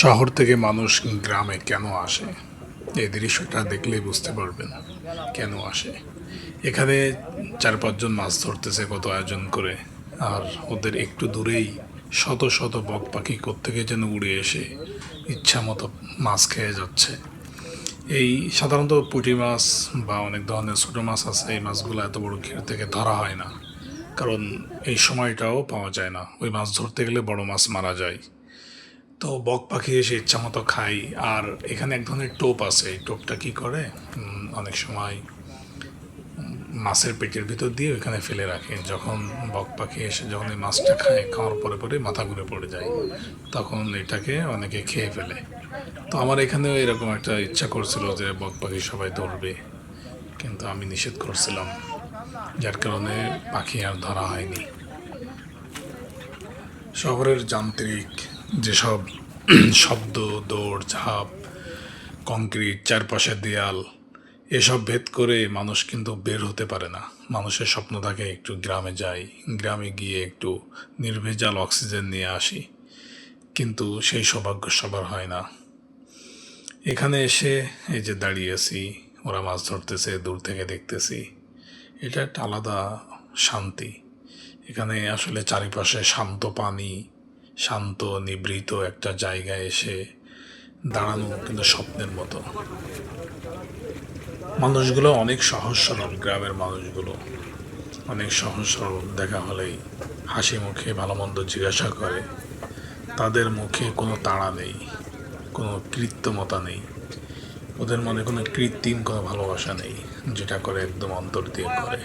শহর থেকে মানুষ গ্রামে কেন আসে? এই দৃশ্যটা দেখলেই বুঝতে পারবেন কেন আসে। এখানে চার পাঁচজন মাছ ধরতেছে কত আয়োজন করে, আর ওদের একটু দূরেই শত শত বক পাখি কোত্থেকে যেন উড়ে এসে ইচ্ছা মতো মাছ খেয়ে যাচ্ছে। এই সাধারণত পুঁটি মাছ বা অনেক ধরনের ছোটো মাছ আছে, এই মাছগুলো এত বড় ঘের থেকে ধরা হয় না। কারণ এই সময়টাও পাওয়া যায় না। ওই মাছ ধরতে গেলে বড় মাছ মারা যায়। তো বক পাখি এসে ইচ্ছা মতো খাই। আর এখানে এক ধরনের টোপ আছে। এই টোপটা কি করে? অনেক সময় মাছের পেটের ভিতর দিয়ে ওইখানে ফেলে রাখে। যখন বক পাখি এসে যখন এই মাছটা খায়, খাওয়ার পরে পরে মাথা ঘুরে পড়ে যায়। তখন এটাকে অনেকে খেয়ে ফেলে। তো আমার এখানেও এরকম একটা ইচ্ছা করছিল যে বক পাখি সবাই ধরবে। কিন্তু আমি নিষেধ করছিলাম। যার কারণে পাখি আর ধরা হয়নি। শহরের যান্ত্রিক যেসব শব্দ, দৌড়, ঝাঁপ, কংক্রিট, চারপাশে দেয়াল, এসব ভেদ করে মানুষ কিন্তু বের হতে পারে না। মানুষের স্বপ্ন থাকে একটু গ্রামে যাই, গ্রামে গিয়ে একটু নির্ভেজাল অক্সিজেন নিয়ে আসি। কিন্তু সেই সৌভাগ্য সবার হয় না। এখানে এসে এই যে দাঁড়িয়ে আছি, ওরা মাছ ধরতেছে, দূর থেকে দেখতেছি, এটা একটা আলাদা শান্তি। এখানে আসলে চারিপাশে শান্ত পানি শান্ত, নিবৃত একটা জায়গায় এসে দাঁড়ানো কিন্তু স্বপ্নের মতো। মানুষগুলো অনেক সহজ সরল, গ্রামের মানুষগুলো অনেক সহজ সরল। দেখা হলেই হাসি মুখে ভালো মন্দ জিজ্ঞাসা করে, তাদের মুখে কোনো তাড়া নেই, কোনো কৃত্রিমতা নেই। ওদের মনে কোনো কৃত্রিম কোনো ভালোবাসা নেই, যেটা করে একদম অন্তর দিয়ে করে।